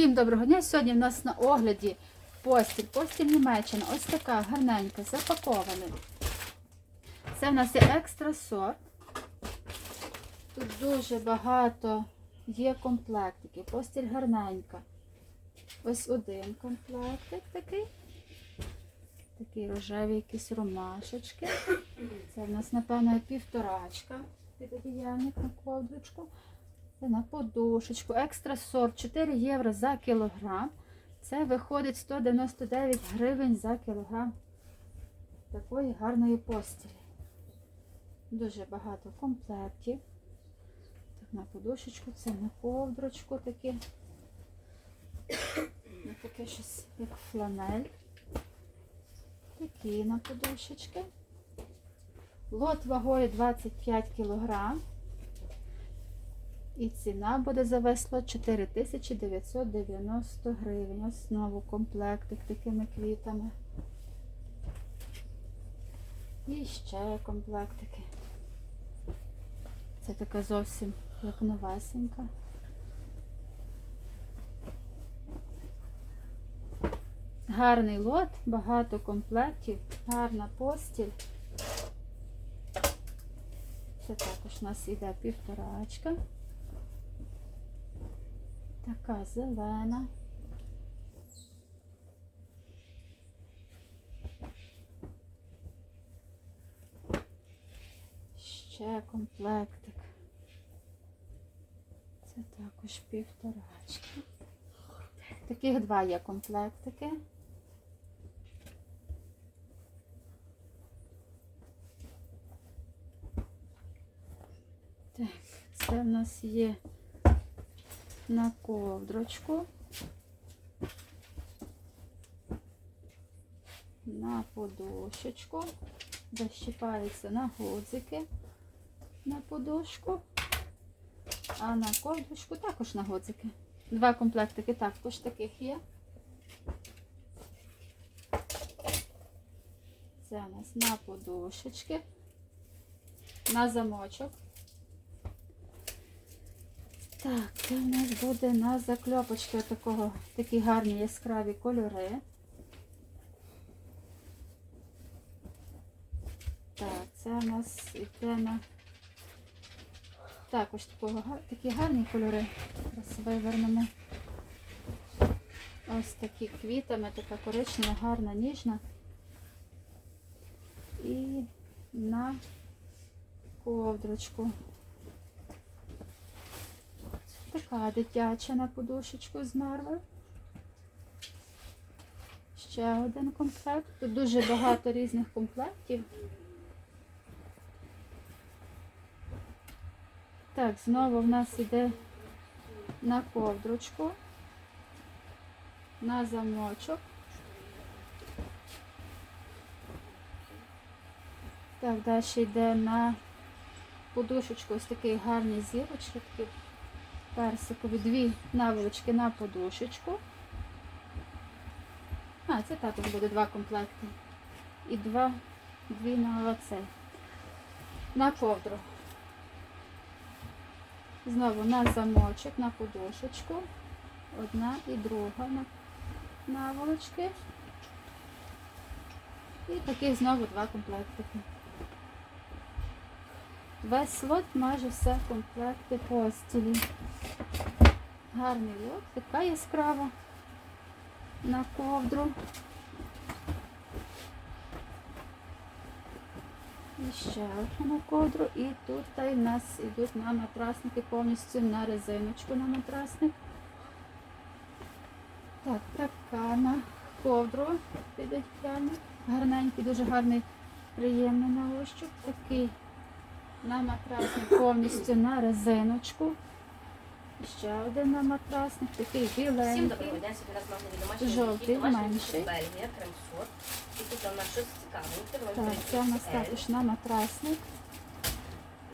Всім доброго дня. Сьогодні в нас на огляді постіль. Постіль Німеччина. Ось така гарненька, запакована. Це в нас є екстра сорт. Тут дуже багато є комплектиків. Постіль гарненька. Ось один комплектик такий. Такі рожеві якісь ромашечки. Це в нас, напевно, півторачка. Під одіяльник на ковдрочку. На подушечку. Екстра сорт 4 євро за кілограм. Це виходить 199 гривень за кілограм такої гарної постілі. Дуже багато комплектів. Так, на подушечку, це на ковдрочку таке. Ну, таке щось як фланель. Такі на подушечки. Лот вагою 25 кілограм. І ціна буде за весь лот 4990 гривень. Ось знову комплектик такими квітами. І ще комплектики. Це така зовсім як новесенька. Гарний лот, багато комплектів, гарна постіль. Це також у нас іде півторачка. Така зелена. Ще комплектик. Це також півторачки. Таких два є комплектики. Так, це в нас є на ковдрочку, на подушечку, защіпається на гудзики на подушку, а на ковдрочку також на гудзики. Два комплектики також таких є. Це у нас на подушечки, на замочок. Так, це у нас буде на закльопочки такого, такі гарні яскраві кольори. Так, це у нас йде на також такого, такі гарні кольори. Зараз вивернемо. Ось такі квітами, така коричнева, гарна, ніжна. І на ковдрочку. Така дитяча на подушечку з Марвел. Ще один комплект. Тут дуже багато різних комплектів. Так, знову в нас іде на ковдрочку, на замочок. Так, далі йде на подушечку ось такі гарні зірочки, персикові, дві наволочки на подушечку. А, це також буде два комплекти. І два, дві на оце. На ковдру. Знову на замочок, на подушечку. Одна і друга на наволочки. І таких знову два комплектики. Весь слот майже все комплекти постілі. Гарний лот, така яскрава на ковдру. І ще одну на ковдру. І тут та й в нас йдуть на матрасники повністю на резиночку на матрасник. Так, така на ковдру піде прямо. Гарненький, дуже гарний, приємний на ощуп. Такий на матрасник повністю на резиночку. Ще один на матрасник, такий Всім біленький. доброго дня, сьогодні нас домашній Жовтий, менший. Бельгія, крем-сорт. І тут у нас щось. Воно Так, це у нас також на матрасник.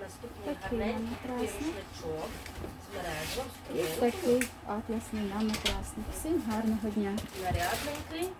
Наступний такий гарненький матрасник. рушничок з мережем, І такий атласний на матрасник. Всім гарного дня. нарядненький.